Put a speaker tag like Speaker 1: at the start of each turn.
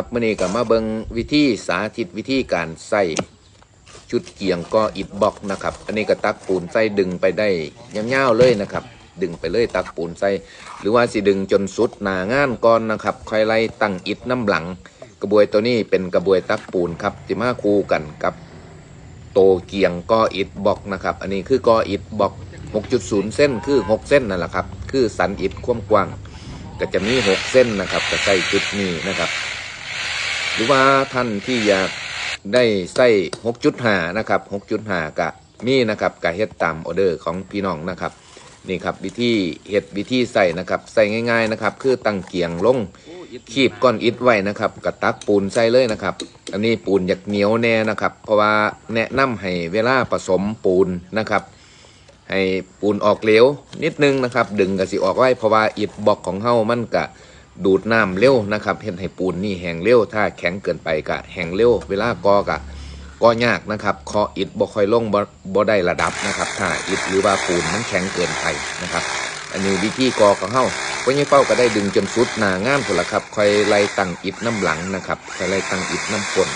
Speaker 1: ครับมื่อนี้ก็มาเบิงวิธีสาธิตวิธีการใส่ชุดเกียงก็อิดบล็อกนะครับ อันนี้ก็ตักปูนใส่ดึงไปได้ยาวๆเลยนะครับ ดึงไปเลยตักปูนใส่หรือว่าสิดึงจนสุดหนางานก่อนนะครับค่อยไล่ตั้งอิดน้ำหลัง กระบวยตัวนี้เป็นกระบวยตักปูนครับที่มาคู่กันกับโตเกียงก็อิดบล็อกนะครับ อันนี้คือก็อิดบล็อก 6.0 เส้นคือ 6 เส้นนั่นแหละครับ คือสันอิดความกว้างก็จะมี 6 เส้นนะครับจะใส่จุดนี้นะครับ หรือว่าท่านที่อยากได้ใส่6.5นะครับ6.5กะมีนะครับกะเฮ็ดตามออเดอร์ของพี่น้องนะครับนี่ครับวิธีเฮ็ดวิธีใส่นะครับใส่ง่าย ๆนะครับ คือตั้งเกียงลงคีบก้อนอิฐไว้นะครับกระตักปูนใส่เลยนะครับ อันนี้ปูนอยากเหนียวแน่นะครับ เพราะว่าแนะนำให้เวลาผสมปูนนะครับ ให้ปูนออกเหลวนิดนึงนะครับ ดึงกระสิออกไว้เพราะว่าอิฐบล็อกของเฮามันกะ ดูดน้ำเร็วนะครับเห็นให้ปูนนี่แห้งเร็ว ถ้าแข็งเกินไปกะแห้งเร็ว เวลากอกะก็ยากนะครับคออิฐบ่ค่อยลงบ่บ่ได้ระดับนะครับถ้าอิฐหรือว่าปูนมันแข็งเกินไปนะครับ อันนี้วิธีกอของเฮาพ่อใหญ่เป้าก็ได้ดึงจนสุดหนางามพุ่นละครับค่อยไล่ตั้งอิฐน้ำหลังนะครับค่อยไล่ตั้งอิฐน้ำฝน